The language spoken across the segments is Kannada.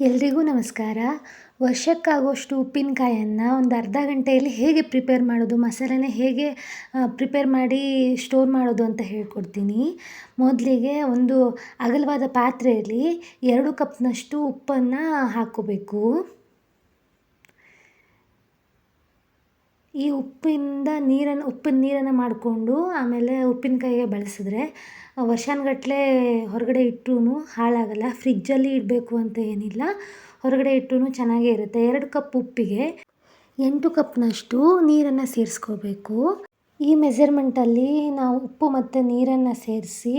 ಎಲ್ರಿಗೂ ನಮಸ್ಕಾರ. ವರ್ಷಕ್ಕಾಗುವಷ್ಟು ಉಪ್ಪಿನಕಾಯನ್ನು ಒಂದು ಅರ್ಧ ಗಂಟೆಯಲ್ಲಿ ಹೇಗೆ ಪ್ರಿಪೇರ್ ಮಾಡೋದು, ಮಸಾಲೆನ ಹೇಗೆ ಪ್ರಿಪೇರ್ ಮಾಡಿ ಸ್ಟೋರ್ ಮಾಡೋದು ಅಂತ ಹೇಳ್ಕೊಡ್ತೀನಿ. ಮೊದಲಿಗೆ ಒಂದು ಅಗಲವಾದ ಪಾತ್ರೆಯಲ್ಲಿ ಎರಡು ಕಪ್ನಷ್ಟು ಉಪ್ಪನ್ನು ಹಾಕ್ಕೋಬೇಕು. ಈ ಉಪ್ಪಿಂದ ನೀರನ್ನು, ಉಪ್ಪಿನ ನೀರನ್ನು ಮಾಡಿಕೊಂಡು ಆಮೇಲೆ ಉಪ್ಪಿನಕಾಯಿಗೆ ಬಳಸಿದ್ರೆ, ವರ್ಷಾನುಗಟ್ಲೆ ಹೊರಗಡೆ ಇಟ್ಟರೂ ಹಾಳಾಗಲ್ಲ. ಫ್ರಿಜ್ಜಲ್ಲಿ ಇಡಬೇಕು ಅಂತ ಏನಿಲ್ಲ. ಹೊರಗಡೆ ಇಟ್ಟರೂ ಚೆನ್ನಾಗೇ ಇರುತ್ತೆ. ಎರಡು ಕಪ್ ಉಪ್ಪಿಗೆ ಎಂಟು ಕಪ್ನಷ್ಟು ನೀರನ್ನು ಸೇರಿಸ್ಕೋಬೇಕು. ಈ ಮೆಸರ್ಮೆಂಟಲ್ಲಿ ನಾವು ಉಪ್ಪು ಮತ್ತು ನೀರನ್ನು ಸೇರಿಸಿ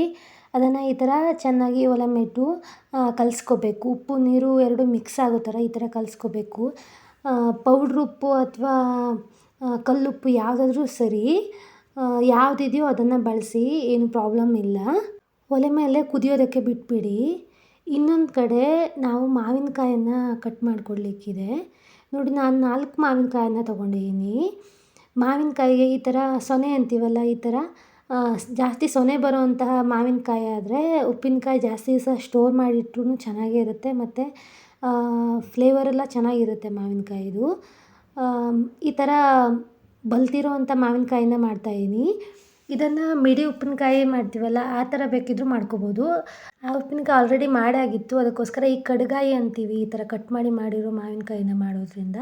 ಅದನ್ನು ಈ ಥರ ಚೆನ್ನಾಗಿ ಒಲಮೆಟ್ಟು ಮೇಟು ಕಲಿಸ್ಕೋಬೇಕು. ಉಪ್ಪು, ನೀರು ಎರಡು ಮಿಕ್ಸ್ ಆಗೋ ಥರ ಈ ಥರ ಕಲಿಸ್ಕೋಬೇಕು. ಪೌಡ್ರ್ ಉಪ್ಪು ಅಥವಾ ಕಲ್ಲುಪ್ಪು ಯಾವುದಾದ್ರೂ ಸರಿ ಯಾವುದಿದೆಯೋ ಅದನ್ನು ಬಳಸಿ ಏನು ಪ್ರಾಬ್ಲಮ್ ಇಲ್ಲ. ಒಲೆ ಮೇಲೆ ಕುದಿಯೋದಕ್ಕೆ ಬಿಟ್ಬಿಡಿ. ಇನ್ನೊಂದು ಕಡೆ ನಾವು ಮಾವಿನಕಾಯನ್ನು ಕಟ್ ಮಾಡಿಕೊಡ್ಲಿಕ್ಕಿದೆ. ನೋಡಿ, ನಾನು ನಾಲ್ಕು ಮಾವಿನಕಾಯನ್ನು ತೊಗೊಂಡಿದ್ದೀನಿ ಮಾವಿನಕಾಯಿಗೆ ಈ ಥರ ಸೊನೆ ಅಂತೀವಲ್ಲ, ಈ ಥರ ಜಾಸ್ತಿ ಸೊನೆ ಬರೋವಂತಹ ಮಾವಿನಕಾಯಿ ಆದರೆ ಉಪ್ಪಿನಕಾಯಿ ಜಾಸ್ತಿ ದಿವಸ ಸ್ಟೋರ್ ಮಾಡಿಟ್ರೂ ಚೆನ್ನಾಗೇ ಇರುತ್ತೆ, ಮತ್ತು ಫ್ಲೇವರೆಲ್ಲ ಚೆನ್ನಾಗಿರುತ್ತೆ ಮಾವಿನಕಾಯಿದು. ಈ ಥರ ಬಲ್ತಿರೋ ಅಂಥ ಮಾವಿನಕಾಯಿನ ಮಾಡ್ತಾಯಿದ್ದೀನಿ ಇದನ್ನು ಮಿಡಿ ಉಪ್ಪಿನಕಾಯಿ ಮಾಡ್ತೀವಲ್ಲ, ಆ ಥರ ಬೇಕಿದ್ದರೂ ಮಾಡ್ಕೋಬೋದು. ಆ ಉಪ್ಪಿನಕಾಯಿ ಆಲ್ರೆಡಿ ಮಾಡಾಗಿತ್ತು. ಅದಕ್ಕೋಸ್ಕರ ಈ ಕಡ್ಗಾಯಿ ಅಂತೀವಿ, ಈ ಥರ ಕಟ್ ಮಾಡಿ ಮಾಡಿರೋ ಮಾವಿನಕಾಯಿನ ಮಾಡೋದ್ರಿಂದ.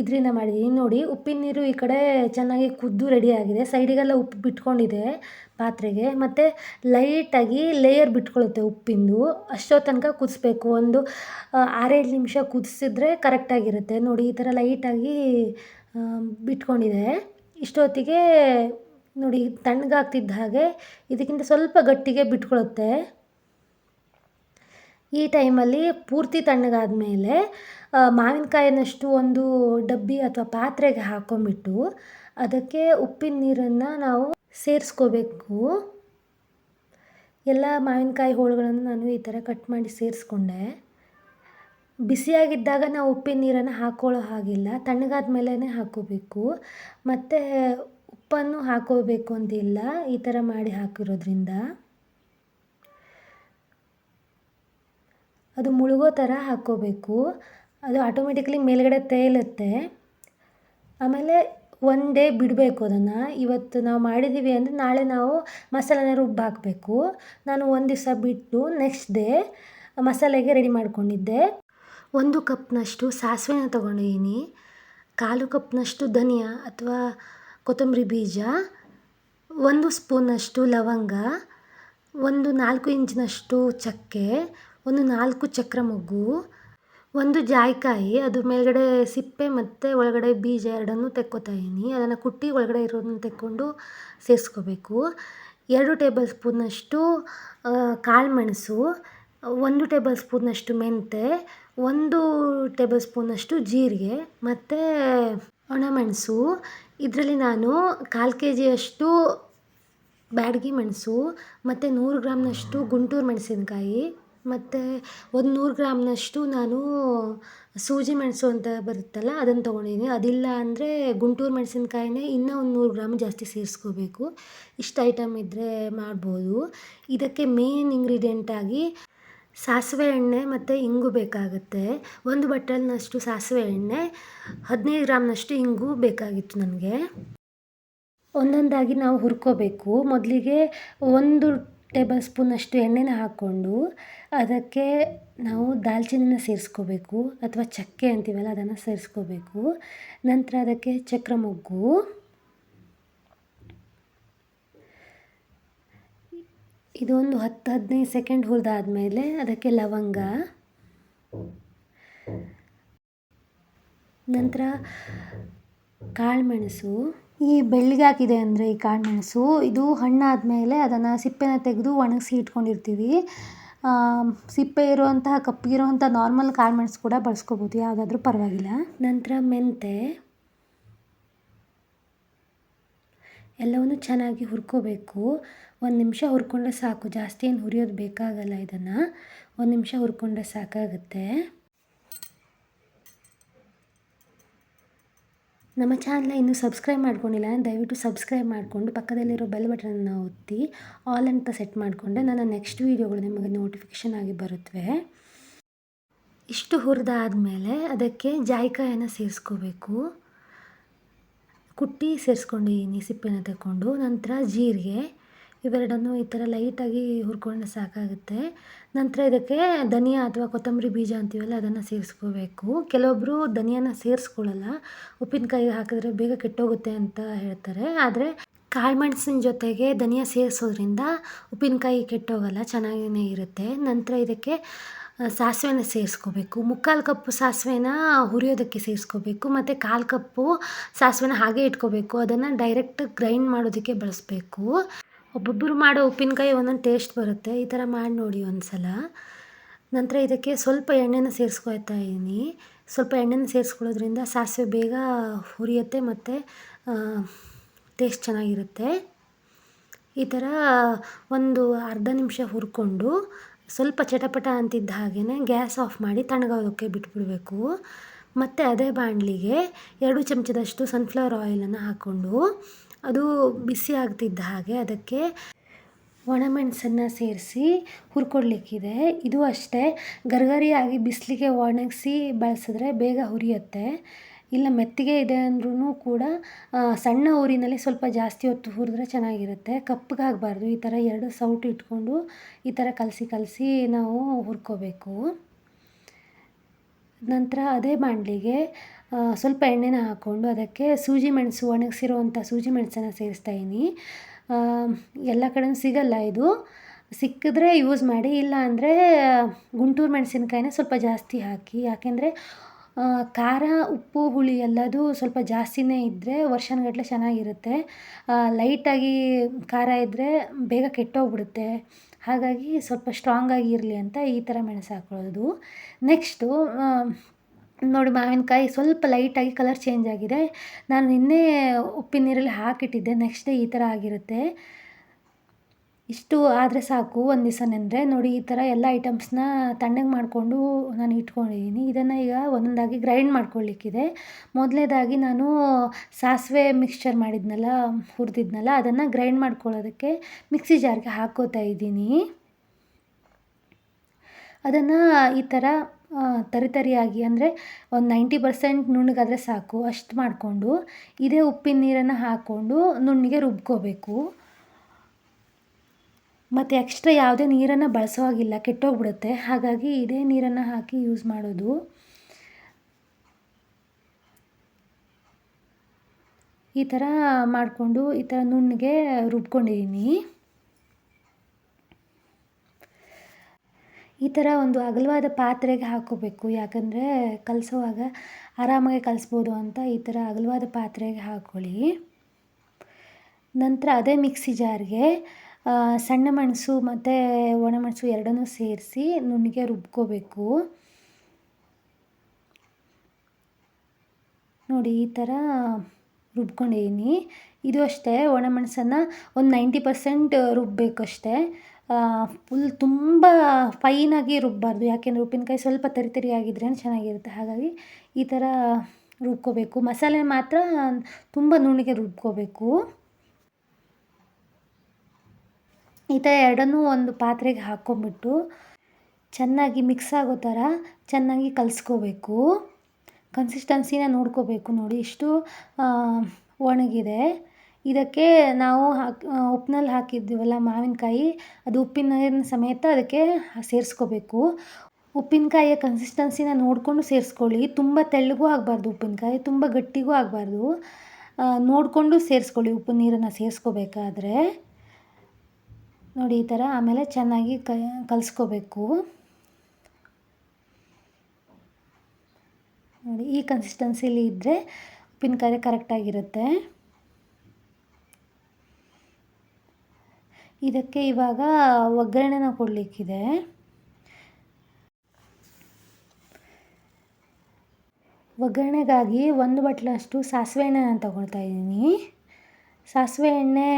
ಇದರಿಂದ ಮಾಡಿದ್ದೀನಿ ನೋಡಿ, ಉಪ್ಪಿನ ನೀರು ಈ ಕಡೆ ಚೆನ್ನಾಗಿ ಕುದ್ದು ರೆಡಿಯಾಗಿದೆ ಸೈಡಿಗೆಲ್ಲ ಉಪ್ಪು ಬಿಟ್ಕೊಂಡಿದೆ ಪಾತ್ರೆಗೆ. ಮತ್ತು ಲೈಟಾಗಿ ಲೇಯರ್ ಬಿಟ್ಕೊಳ್ಳುತ್ತೆ ಉಪ್ಪಿಂದು. ಅಷ್ಟೋ ತನಕ ಕುದಿಸ್ಬೇಕು. ಒಂದು ಆರೇಳು ನಿಮಿಷ ಕುದಿಸಿದ್ರೆ ಕರೆಕ್ಟಾಗಿರುತ್ತೆ ನೋಡಿ, ಈ ಥರ ಲೈಟಾಗಿ ಬಿಟ್ಕೊಂಡಿದೆ. ಇಷ್ಟೊತ್ತಿಗೆ ನೋಡಿ, ತಣ್ಣಗಾಗ್ತಿದ್ದ ಹಾಗೆ ಇದಕ್ಕಿಂತ ಸ್ವಲ್ಪ ಗಟ್ಟಿಗೆ ಬಿಟ್ಕೊಳ್ಳುತ್ತೆ. ಈ ಟೈಮಲ್ಲಿ ಪೂರ್ತಿ ತಣ್ಣಗಾದ ಮೇಲೆ ಮಾವಿನಕಾಯಿನಷ್ಟು ಒಂದು ಡಬ್ಬಿ ಅಥವಾ ಪಾತ್ರೆಗೆ ಹಾಕೊಂಬಿಟ್ಟು ಅದಕ್ಕೆ ಉಪ್ಪಿನ ನೀರನ್ನು ನಾವು ಸೇರಿಸ್ಕೋಬೇಕು. ಎಲ್ಲ ಮಾವಿನಕಾಯಿ ಹೋಳುಗಳನ್ನು ನಾನು ಈ ಥರ ಕಟ್ ಮಾಡಿ ಸೇರಿಸ್ಕೊಂಡೆ. ಬಿಸಿಯಾಗಿದ್ದಾಗ ನಾವು ಉಪ್ಪಿನ ನೀರನ್ನು ಹಾಕೊಳ್ಳೋ ಹಾಗಿಲ್ಲ, ತಣ್ಣಗಾದ ಮೇಲೇ ಹಾಕೋಬೇಕು. ಮತ್ತು ಉಪ್ಪನ್ನು ಹಾಕೋಬೇಕು ಅಂತಿಲ್ಲ, ಈ ಥರ ಮಾಡಿ ಹಾಕಿರೋದ್ರಿಂದ. ಅದು ಮುಳುಗೋ ಥರ ಹಾಕ್ಕೋಬೇಕು ಅದು ಆಟೋಮೆಟಿಕ್ಲಿ ಮೇಲುಗಡೆ ತೇಲುತ್ತೆ. ಆಮೇಲೆ ಒನ್ ಡೇ ಬಿಡಬೇಕು ಅದನ್ನು. ಇವತ್ತು ನಾವು ಮಾಡಿದ್ದೀವಿ ಅಂದರೆ ನಾಳೆ ನಾವು ಮಸಾಲೆನ ರುಬ್ಬಿ ಹಾಕಬೇಕು. ನಾನು ಒಂದು ದಿವಸ ಬಿಟ್ಟು ನೆಕ್ಸ್ಟ್ ಡೇ ಮಸಾಲೆಗೆ ರೆಡಿ ಮಾಡಿಕೊಂಡಿದ್ದೆ. ಒಂದು ಕಪ್ನಷ್ಟು ಸಾಸಿವೆನ ತೊಗೊಂಡಿದ್ದೀನಿ ಕಾಲು ಕಪ್ನಷ್ಟು ಧನಿಯಾ ಅಥವಾ ಕೊತ್ತಂಬರಿ ಬೀಜ, ಒಂದು ಸ್ಪೂನಷ್ಟು ಲವಂಗ, ಒಂದು ನಾಲ್ಕು ಇಂಚಿನಷ್ಟು ಚಕ್ಕೆ, ಒಂದು ನಾಲ್ಕು ಚಕ್ರ ಮೊಗ್ಗು ಒಂದು ಜಾಯಿಕಾಯಿ, ಅದು ಮೇಲ್ಗಡೆ ಸಿಪ್ಪೆ ಮತ್ತು ಒಳಗಡೆ ಬೀಜ ಎರಡನ್ನೂ ತೆಕ್ಕೋತಾ ಇದ್ದೀನಿ. ಅದನ್ನು ಕುಟ್ಟಿ ಒಳಗಡೆ ಇರೋದನ್ನ ತೆಕ್ಕೊಂಡು ಸೇರಿಸ್ಕೋಬೇಕು ಎರಡು ಟೇಬಲ್ ಸ್ಪೂನಷ್ಟು ಕಾಳುಮೆಣಸು, ಒಂದು ಟೇಬಲ್ ಸ್ಪೂನಷ್ಟು ಮೆಂತೆ, ಒಂದು ಟೇಬಲ್ ಸ್ಪೂನಷ್ಟು ಜೀರಿಗೆ ಮತ್ತು ಒಣಮೆಣಸು. ಇದರಲ್ಲಿ ನಾನು ಕಾಲು ಕೆ ಜಿಯಷ್ಟು ಬ್ಯಾಡಗಿ ಮೆಣಸು ಮತ್ತು ನೂರು ಗ್ರಾಮ್ನಷ್ಟು ಗುಂಟೂರು ಮೆಣಸಿನ್ಕಾಯಿ. ಮತ್ತು ಒಂದು ನೂರು ಗ್ರಾಮ್ನಷ್ಟು ನಾನು ಸೂಜಿ ಮೆಣಸು ಅಂತ ಬರುತ್ತಲ್ಲ ಅದನ್ನು ತೊಗೊಂಡಿದ್ದೀನಿ ಅದಿಲ್ಲ ಅಂದರೆ ಗುಂಟೂರು ಮೆಣಸಿನ್ಕಾಯಿನೇ ಇನ್ನೂ ಒಂದು ನೂರು ಗ್ರಾಮ್ ಜಾಸ್ತಿ ಸೇರಿಸ್ಕೋಬೇಕು. ಇಷ್ಟು ಐಟಮ್ ಇದ್ದರೆ ಮಾಡ್ಬೋದು. ಇದಕ್ಕೆ ಮೇನ್ ಇಂಗ್ರೀಡಿಯೆಂಟಾಗಿ ಸಾಸಿವೆ ಎಣ್ಣೆ ಮತ್ತು ಇಂಗು ಬೇಕಾಗುತ್ತೆ. ಒಂದು ಬಟ್ಟಲ್ನಷ್ಟು ಸಾಸಿವೆ ಎಣ್ಣೆ, ಹದಿನೈದು ಗ್ರಾಮ್ನಷ್ಟು ಇಂಗು ಬೇಕಾಗಿತ್ತು ನನಗೆ. ಒಂದೊಂದಾಗಿ ನಾವು ಹುರ್ಕೋಬೇಕು. ಮೊದಲಿಗೆ ಒಂದು ಟೇಬಲ್ ಸ್ಪೂನಷ್ಟು ಎಣ್ಣೆನ ಹಾಕ್ಕೊಂಡು ಅದಕ್ಕೆ ನಾವು ದಾಲ್ಚಿನ್ನಿನ ಸೇರಿಸ್ಕೋಬೇಕು ಅಥವಾ ಚಕ್ಕೆ ಅಂತೀವಲ್ಲ ಅದನ್ನು ಸೇರಿಸ್ಕೋಬೇಕು. ನಂತರ ಅದಕ್ಕೆ ಚಕ್ರ ಮೊಗ್ಗು. ಇದೊಂದು ಹತ್ತು ಹದಿನೈದು ಸೆಕೆಂಡ್ ಹುರಿದಾದ್ಮೇಲೆ ಅದಕ್ಕೆ ಲವಂಗ. ನಂತರ ಕಾಳುಮೆಣಸು ಈ ಬೆಳ್ಳಗಾಗಿದೆ ಅಂದರೆ ಈ ಕಾಳುಮೆಣಸು ಇದು ಹಣ್ಣಾದ ಮೇಲೆ ಅದನ್ನು ಸಿಪ್ಪೆನ ತೆಗೆದು ಒಣಗಿಸಿ ಇಟ್ಕೊಂಡಿರ್ತೀವಿ. ಸಿಪ್ಪೆ ಇರುವಂತಹ ಕಪ್ಪಗಿರುವಂಥ ನಾರ್ಮಲ್ ಕಾಳುಮೆಣಸು ಕೂಡ ಬಳಸ್ಕೋಬೋದು, ಯಾವುದಾದ್ರೂ ಪರವಾಗಿಲ್ಲ. ನಂತರ ಮೆಂತೆ. ಎಲ್ಲವನ್ನು ಚೆನ್ನಾಗಿ ಹುರ್ಕೋಬೇಕು. ಒಂದು ನಿಮಿಷ ಹುರ್ಕೊಂಡ್ರೆ ಸಾಕು, ಜಾಸ್ತಿ ಏನು ಹುರಿಯೋದು ಬೇಕಾಗಲ್ಲ ಇದನ್ನು. ಒಂದು ನಿಮಿಷ ಹುರ್ಕೊಂಡ್ರೆ ಸಾಕಾಗುತ್ತೆ. ನಮ್ಮ ಚಾನಲ್ನ ಇನ್ನೂ ಸಬ್ಸ್ಕ್ರೈಬ್ ಮಾಡ್ಕೊಂಡಿಲ್ಲ, ದಯವಿಟ್ಟು ಸಬ್ಸ್ಕ್ರೈಬ್ ಮಾಡಿಕೊಂಡು ಪಕ್ಕದಲ್ಲಿರೋ ಬೆಲ್ ಬಟನನ್ನು ಒತ್ತಿ ಆಲ್ ಅಂತ ಸೆಟ್ ಮಾಡಿಕೊಂಡ್ರೆ ನನ್ನ ನೆಕ್ಸ್ಟ್ ವೀಡಿಯೋಗಳು ನಿಮಗೆ ನೋಟಿಫಿಕೇಷನ್ ಆಗಿ ಬರುತ್ತವೆ ಇಷ್ಟು ಹುರಿದಾದ್ಮೇಲೆ ಅದಕ್ಕೆ ಜಾಯಿಕಾಯನ್ನು ಸೇರಿಸ್ಕೋಬೇಕು. ಕುಟ್ಟಿ ಸೇರಿಸ್ಕೊಂಡಿದ್ದೀನಿ ಸಿಪ್ಪೆನ ತಗೊಂಡು ನಂತರ ಜೀರಿಗೆ ಇವೆರಡನ್ನು ಈ ಥರ ಲೈಟಾಗಿ ಹುರ್ಕೊಂಡ್ರೆ ಸಾಕಾಗುತ್ತೆ. ನಂತರ ಇದಕ್ಕೆ ಧನಿಯಾ ಅಥವಾ ಕೊತ್ತಂಬರಿ ಬೀಜ ಅಂತೀವಲ್ಲ, ಅದನ್ನು ಸೇರಿಸ್ಕೋಬೇಕು. ಕೆಲವೊಬ್ಬರು ಧನಿಯಾನ ಸೇರಿಸ್ಕೊಳ್ಳಲ್ಲ ಉಪ್ಪಿನಕಾಯಿ ಹಾಕಿದ್ರೆ ಬೇಗ ಕೆಟ್ಟೋಗುತ್ತೆ ಅಂತ ಹೇಳ್ತಾರೆ. ಆದರೆ ಕಾಳುಮೆಣ್ಸಿನ ಜೊತೆಗೆ ಧನಿಯಾ ಸೇರಿಸೋದ್ರಿಂದ ಉಪ್ಪಿನಕಾಯಿ ಕೆಟ್ಟೋಗಲ್ಲ ಚೆನ್ನಾಗೇ ಇರುತ್ತೆ. ನಂತರ ಇದಕ್ಕೆ ಸಾಸಿವೆನ ಸೇರಿಸ್ಕೋಬೇಕು. ಮುಕ್ಕಾಲು ಕಪ್ಪು ಸಾಸಿವೆನ ಹುರಿಯೋದಕ್ಕೆ ಸೇರಿಸ್ಕೋಬೇಕು. ಮತ್ತು ಕಾಲು ಕಪ್ಪು ಸಾಸಿವೆನ ಹಾಗೆ ಇಟ್ಕೋಬೇಕು. ಅದನ್ನು ಡೈರೆಕ್ಟ್ ಗ್ರೈಂಡ್ ಮಾಡೋದಕ್ಕೆ ಬಳಸಬೇಕು. ಒಬ್ಬೊಬ್ಬರು ಮಾಡೋ ಉಪ್ಪಿನಕಾಯಿ ಒಂದೊಂದು ಟೇಸ್ಟ್ ಬರುತ್ತೆ. ಈ ಥರ ಮಾಡಿ ನೋಡಿ ಒಂದು ಸಲ ನಂತರ ಇದಕ್ಕೆ ಸ್ವಲ್ಪ ಎಣ್ಣೆನ ಸೇರಿಸ್ಕೊಳ್ತಾ ಇದ್ದೀನಿ ಸ್ವಲ್ಪ ಎಣ್ಣೆನ ಸೇರಿಸ್ಕೊಳ್ಳೋದ್ರಿಂದ ಸಾಸಿವೆ ಬೇಗ ಹುರಿಯುತ್ತೆ ಮತ್ತು ಟೇಸ್ಟ್ ಚೆನ್ನಾಗಿರುತ್ತೆ. ಈ ಥರ ಒಂದು ಅರ್ಧ ನಿಮಿಷ ಹುರ್ಕೊಂಡು ಸ್ವಲ್ಪ ಚಟಪಟ ಅಂತಿದ್ದ ಹಾಗೆಯೇ ಗ್ಯಾಸ್ ಆಫ್ ಮಾಡಿ ತಣ್ಣಗೋದಕ್ಕೆ ಬಿಟ್ಬಿಡಬೇಕು. ಮತ್ತು ಅದೇ ಬಾಣಲಿಗೆ ಎರಡು ಚಮಚದಷ್ಟು ಸನ್ಫ್ಲವರ್ ಆಯಿಲನ್ನು ಹಾಕ್ಕೊಂಡು ಅದು ಬಿಸಿ ಆಗ್ತಿದ್ದ ಹಾಗೆ ಅದಕ್ಕೆ ಒಣಮೆಣಸನ್ನು ಸೇರಿಸಿ ಹುರ್ಕೊಡ್ಲಿಕ್ಕಿದೆ ಇದು ಅಷ್ಟೇ. ಗರ್ಗರಿಯಾಗಿ ಬಿಸಿಲಿಗೆ ಒಣಗಿಸಿ ಬಳಸಿದ್ರೆ ಬೇಗ ಹುರಿಯುತ್ತೆ. ಇಲ್ಲ ಮೆತ್ತಗೆ ಇದೆ ಅಂದ್ರೂ ಕೂಡ ಸಣ್ಣ ಊರಿನಲ್ಲಿ ಸ್ವಲ್ಪ ಜಾಸ್ತಿ ಹೊತ್ತು ಹುರಿದ್ರೆ ಚೆನ್ನಾಗಿರುತ್ತೆ. ಕಪ್ಪಗಾಗಬಾರ್ದು ಈ ಥರ ಎರಡು ಸೌಟು ಇಟ್ಕೊಂಡು ಈ ಥರ ಕಲಸಿ ಕಲಸಿ ನಾವು ಹುರ್ಕೋಬೇಕು. ನಂತರ ಅದೇ ಬಾಣಲಿಗೆ ಸ್ವಲ್ಪ ಎಣ್ಣೆನ ಹಾಕ್ಕೊಂಡು ಅದಕ್ಕೆ ಸೂಜಿ ಮೆಣಸು ಒಣಗಿಸಿರುವಂಥ ಸೂಜಿ ಮೆಣಸನ್ನು ಸೇರಿಸ್ತಾ ಇದ್ದೀನಿ ಎಲ್ಲ ಕಡೆಯೂ ಸಿಗಲ್ಲ ಇದು. ಸಿಕ್ಕಿದ್ರೆ ಯೂಸ್ ಮಾಡಿ, ಇಲ್ಲ ಅಂದರೆ ಗುಂಟೂರು ಮೆಣಸಿನ್ಕಾಯಿನ ಸ್ವಲ್ಪ ಜಾಸ್ತಿ ಹಾಕಿ, ಯಾಕೆಂದರೆ ಖಾರ, ಉಪ್ಪು, ಹುಳಿ ಎಲ್ಲದೂ ಸ್ವಲ್ಪ ಜಾಸ್ತಿನೇ ಇದ್ದರೆ ವರ್ಷನಗಟ್ಟಲೆ ಚೆನ್ನಾಗಿರುತ್ತೆ. ಲೈಟಾಗಿ ಖಾರ ಇದ್ದರೆ ಬೇಗ ಕೆಟ್ಟೋಗ್ಬಿಡುತ್ತೆ. ಹಾಗಾಗಿ ಸ್ವಲ್ಪ ಸ್ಟ್ರಾಂಗಾಗಿ ಇರಲಿ ಅಂತ ಈ ಥರ ಮೆಣಸು ಹಾಕ್ಕೊಳ್ಳೋದು ನೆಕ್ಸ್ಟು ನೋಡಿ ಮಾವಿನಕಾಯಿ ಸ್ವಲ್ಪ ಲೈಟಾಗಿ ಕಲರ್ ಚೇಂಜ್ ಆಗಿದೆ. ನಾನು ನಿನ್ನೆ ಉಪ್ಪಿನ ನೀರಲ್ಲಿ ಹಾಕಿಟ್ಟಿದ್ದೆ. ನೆಕ್ಸ್ಟ್ ಡೇ ಈ ಥರ ಆಗಿರುತ್ತೆ. ಇಷ್ಟು ಆದರೆ ಸಾಕು ಒಂದು ದಿವಸ ನೆಂದರೆ. ನೋಡಿ ಈ ಥರ ಎಲ್ಲ ಐಟಮ್ಸ್ನ ತಣ್ಣಗೆ ಮಾಡಿಕೊಂಡು ನಾನು ಇಟ್ಕೊಂಡಿದ್ದೀನಿ. ಇದನ್ನು ಈಗ ಒಂದೊಂದಾಗಿ ಗ್ರೈಂಡ್ ಮಾಡ್ಕೊಳ್ಳಿಕ್ಕಿದೆ. ಮೊದಲನೇದಾಗಿ ನಾನು ಸಾಸಿವೆ ಮಿಕ್ಸ್ಚರ್ ಮಾಡಿದ್ನಲ್ಲ, ಹುರಿದಿದ್ನಲ್ಲ, ಅದನ್ನು ಗ್ರೈಂಡ್ ಮಾಡ್ಕೊಳ್ಳೋದಕ್ಕೆ ಮಿಕ್ಸಿ ಜಾರ್ಗೆ ಹಾಕೋತಾ ಇದ್ದೀನಿ. ಅದನ್ನು ಈ ಥರ ತರಿತರಿಯಾಗಿ, ಅಂದರೆ ಒಂದು ನೈಂಟಿ ಪರ್ಸೆಂಟ್ ನುಣ್ಣಗಾದರೆ ಸಾಕು, ಅಷ್ಟು ಮಾಡಿಕೊಂಡು, ಇದೇ ಉಪ್ಪಿನ ನೀರನ್ನು ಹಾಕ್ಕೊಂಡು ನುಣ್ಣಿಗೆ ರುಬ್ಕೋಬೇಕು. ಮತ್ತು ಎಕ್ಸ್ಟ್ರಾ ಯಾವುದೇ ನೀರನ್ನು ಬಳಸೋ ಹಾಗಿಲ್ಲ, ಕೆಟ್ಟೋಗ್ಬಿಡುತ್ತೆ. ಹಾಗಾಗಿ ಇದೇ ನೀರನ್ನು ಹಾಕಿ ಯೂಸ್ ಮಾಡೋದು. ಈ ಥರ ಮಾಡಿಕೊಂಡು ಈ ಥರ ನುಣ್ಣಗೆ ರುಬ್ಕೊಂಡಿದ್ದೀನಿ ಈ ಥರ ಒಂದು ಅಗಲವಾದ ಪಾತ್ರೆಗೆ ಹಾಕ್ಕೋಬೇಕು. ಯಾಕಂದರೆ ಕಲಸೋವಾಗ ಆರಾಮಾಗಿ ಕಲಿಸ್ಬೋದು ಅಂತ ಈ ಥರ ಅಗಲವಾದ ಪಾತ್ರೆಗೆ ಹಾಕ್ಕೊಳ್ಳಿ ನಂತರ ಅದೇ ಮಿಕ್ಸಿ ಜಾರ್ಗೆ ಸಣ್ಣ ಮೆಣಸು ಮತ್ತು ಒಣಮೆಣಸು ಎರಡನ್ನೂ ಸೇರಿಸಿ ನುಣ್ಣಗೆ ರುಬ್ಕೋಬೇಕು. ನೋಡಿ, ಈ ಥರ ರುಬ್ಕೊಂಡಿದ್ದೀನಿ. ಇದು ಅಷ್ಟೇ ಒಣಮೆಣಸನ್ನು ಒಂದು ನೈಂಟಿ ಪರ್ಸೆಂಟ್ ರುಬ್ಬಬೇಕು ಅಷ್ಟೇ ಫುಲ್ ತುಂಬ ಫೈನಾಗಿ ರುಬ್ಬಬಾರ್ದು ಯಾಕೆಂದರೆ ಉಪ್ಪಿನಕಾಯಿ ಸ್ವಲ್ಪ ತರಿ ತರಿಯಾಗಿದ್ರೇ ಚೆನ್ನಾಗಿರುತ್ತೆ. ಹಾಗಾಗಿ ಈ ಥರ ರುಬ್ಕೋಬೇಕು. ಮಸಾಲೆ ಮಾತ್ರ ತುಂಬ ನುಣ್ಣಗೆ ರುಬ್ಕೋಬೇಕು. ಈ ಥರ ಎರಡನ್ನೂ ಒಂದು ಪಾತ್ರೆಗೆ ಹಾಕ್ಕೊಂಬಿಟ್ಟು ಚೆನ್ನಾಗಿ ಮಿಕ್ಸ್ ಆಗೋ ಥರ ಚೆನ್ನಾಗಿ ಕಲಸ್ಕೋಬೇಕು. ಕನ್ಸಿಸ್ಟೆನ್ಸಿನ ನೋಡ್ಕೋಬೇಕು ನೋಡಿ. ಇಷ್ಟು ಒಣಗಿದೆ. ಇದಕ್ಕೆ ನಾವು ಹಾಕಿ ಉಪ್ಪಿನಲ್ಲಿ ಹಾಕಿದ್ದೀವಲ್ಲ ಮಾವಿನಕಾಯಿ, ಅದು ಉಪ್ಪಿನ ನೀರಿನ ಸಮೇತ ಅದಕ್ಕೆ ಸೇರಿಸ್ಕೋಬೇಕು. ಉಪ್ಪಿನಕಾಯಿಯ ಕನ್ಸಿಸ್ಟೆನ್ಸಿನ ನೋಡಿಕೊಂಡು ಸೇರಿಸ್ಕೊಳ್ಳಿ. ತುಂಬ ತೆಳ್ಳಗೂ ಆಗಬಾರ್ದು ಉಪ್ಪಿನಕಾಯಿ, ತುಂಬ ಗಟ್ಟಿಗೂ ಆಗಬಾರ್ದು. ನೋಡಿಕೊಂಡು ಸೇರಿಸ್ಕೊಳ್ಳಿ ಉಪ್ಪು ನೀರನ್ನು ಸೇರಿಸ್ಕೋಬೇಕಾದ್ರೆ. ನೋಡಿ, ಈ ಥರ ಆಮೇಲೆ ಚೆನ್ನಾಗಿ ಕ, ಕಲಿಸ್ಕೋಬೇಕು. ನೋಡಿ, ಈ ಕನ್ಸಿಸ್ಟೆನ್ಸಿಲಿ ಇದ್ದರೆ ಉಪ್ಪಿನಕಾಯಿ ಕರೆಕ್ಟಾಗಿರುತ್ತೆ ಇದಕ್ಕೆ ಇವಾಗ ಒಗ್ಗರಣೆನ ಕೊಡಲಿಕ್ಕಿದೆ. ಒಗ್ಗರಣೆಗಾಗಿ ಒಂದು ಬಟ್ಲಷ್ಟು ಸಾಸಿವೆ ಎಣ್ಣೆನ ತಗೊಳ್ತಾ ಇದ್ದೀನಿ. ಸಾಸಿವೆ ಎಣ್ಣೆ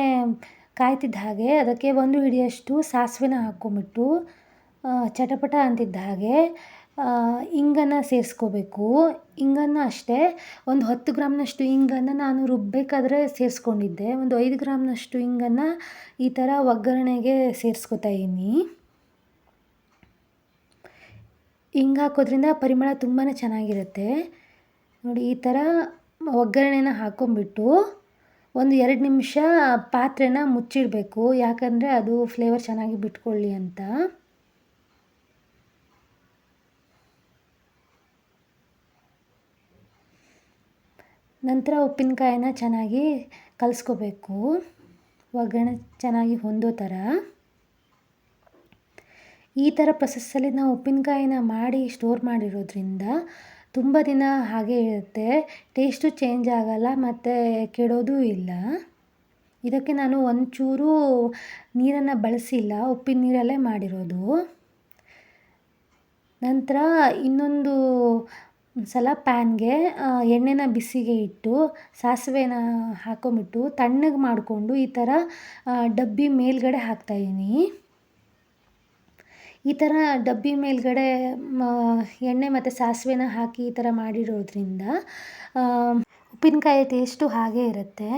ಕಾಯ್ತಿದ್ದ ಹಾಗೆ ಅದಕ್ಕೆ ಒಂದು ಹಿಡಿಯಷ್ಟು ಸಾಸಿವೆನ ಹಾಕ್ಕೊಂಬಿಟ್ಟು ಚಟಪಟ ಅಂತಿದ್ದ ಹಾಗೆ ಇಂಗನ್ನು ಸೇರಿಸ್ಕೋಬೇಕು. ಇಂಗನ್ನು ಅಷ್ಟೇ, ಒಂದು ಹತ್ತು ಗ್ರಾಮ್ನಷ್ಟು ಇಂಗನ್ನು ನಾನು ರುಬ್ಬಬೇಕಾದ್ರೆ ಸೇರಿಸ್ಕೊಂಡಿದ್ದೆ. ಒಂದು ಐದು ಗ್ರಾಮ್ನಷ್ಟು ಇಂಗನ್ನು ಈ ಥರ ಒಗ್ಗರಣೆಗೆ ಸೇರಿಸ್ಕೊತಾ ಇದ್ದೀನಿ. ಹಿಂಗೆ ಹಾಕೋದ್ರಿಂದ ಪರಿಮಳ ತುಂಬಾ ಚೆನ್ನಾಗಿರುತ್ತೆ. ನೋಡಿ, ಈ ಥರ ಒಗ್ಗರಣೆನ ಹಾಕ್ಕೊಂಬಿಟ್ಟು ಒಂದು ಎರಡು ನಿಮಿಷ ಪಾತ್ರೆನ ಮುಚ್ಚಿಡಬೇಕು. ಯಾಕಂದರೆ ಅದು ಫ್ಲೇವರ್ ಚೆನ್ನಾಗಿ ಬಿಟ್ಕೊಳ್ಳಿ ಅಂತ. ನಂತರ ಉಪ್ಪಿನಕಾಯಿನ ಚೆನ್ನಾಗಿ ಕಲಸ್ಕೋಬೇಕು. ಒಗ್ಗರಣೆ ಚೆನ್ನಾಗಿ ಹೊಂದೋ ಥರ. ಈ ಥರ ಪ್ರೊಸೆಸ್ಸಲ್ಲಿ ನಾವು ಉಪ್ಪಿನಕಾಯಿನ ಮಾಡಿ ಸ್ಟೋರ್ ಮಾಡಿರೋದ್ರಿಂದ ತುಂಬ ದಿನ ಹಾಗೆ ಇರುತ್ತೆ. ಟೇಸ್ಟು ಚೇಂಜ್ ಆಗೋಲ್ಲ ಮತ್ತು ಕೆಡೋದೂ ಇಲ್ಲ. ಇದಕ್ಕೆ ನಾನು ಒಂಚೂರು ನೀರನ್ನು ಬಳಸಿಲ್ಲ. ಉಪ್ಪಿನ ನೀರಲ್ಲೇ ಮಾಡಿರೋದು. ನಂತರ ಇನ್ನೊಂದು ಸಲ ಪ್ಯಾನ್ಗೆ ಎಣ್ಣೆನ ಬಿಸಿಗೆ ಇಟ್ಟು, ಸಾಸಿವೆನ ಹಾಕೊಂಬಿಟ್ಟು, ತಣ್ಣಗೆ ಮಾಡಿಕೊಂಡು ಈ ಥರ ಡಬ್ಬಿ ಮೇಲುಗಡೆ ಹಾಕ್ತಾಯಿದ್ದೀನಿ ಈ ಥರ ಡಬ್ಬಿ ಮೇಲುಗಡೆ ಎಣ್ಣೆ ಮತ್ತು ಸಾಸಿವೆನ ಹಾಕಿ ಈ ಥರ ಮಾಡಿರೋದ್ರಿಂದ ಉಪ್ಪಿನಕಾಯಿ ಟೇಸ್ಟು ಹಾಗೇ ಇರುತ್ತೆ.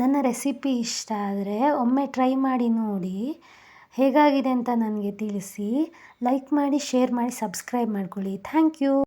ನನ್ನ ರೆಸಿಪಿ ಇಷ್ಟ ಆದರೆ ಒಮ್ಮೆ ಟ್ರೈ ಮಾಡಿ ನೋಡಿ. ಹೇಗಾಗಿದೆ ಅಂತ ನನಗೆ ತಿಳಿಸಿ. ಲೈಕ್ ಮಾಡಿ, ಶೇರ್ ಮಾಡಿ, ಸಬ್ಸ್ಕ್ರೈಬ್ ಮಾಡ್ಕೊಳ್ಳಿ. Thank you.